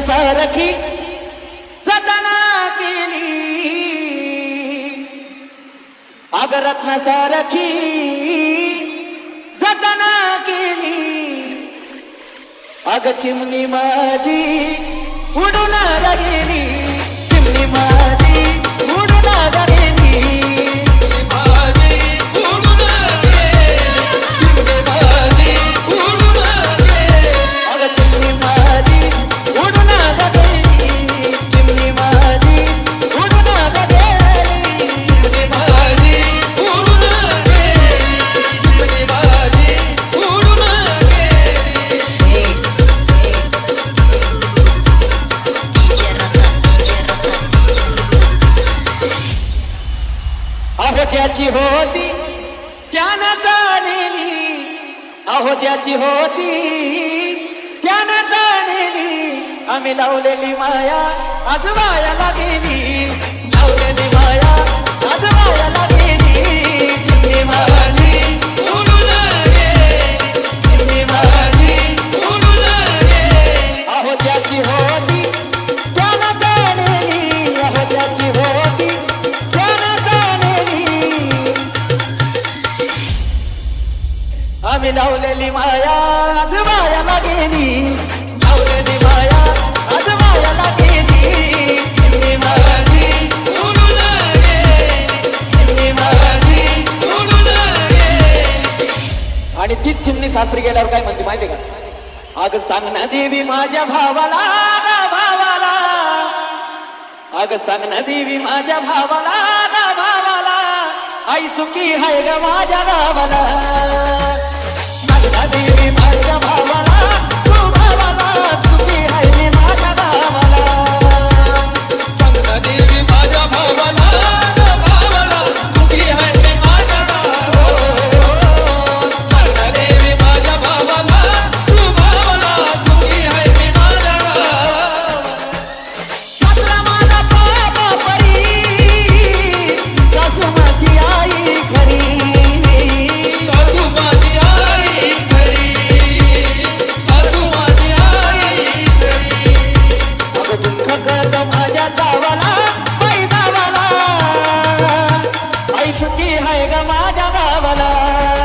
सारखी जतना केली. अगरत्न सारखी जतना केली. अग चिमणी माझी उडून गेली. ज्याची होती त्यानं जाणेली अहो ज्याची होती त्यानं जाणेली आम्ही लावलेली माया आज वायाला गेली मी लावलेली माया आज मायाला गेली लावलेली माया आज मायाला गेली मी माझी उडून गेली माझी उडून आणि तीच चिमणी सासरी गेल्यावर काय म्हणते माहिती का? अग सांग ना देवी माझ्या भावाला भावाला. अग सांग ना देवी माझ्या भावाला भावाला. आई सुखी हाय ग माझ्या गावाला ग माझ्या गावाला आई गावाला आई सुखी आहे ग माझ्या गावाला.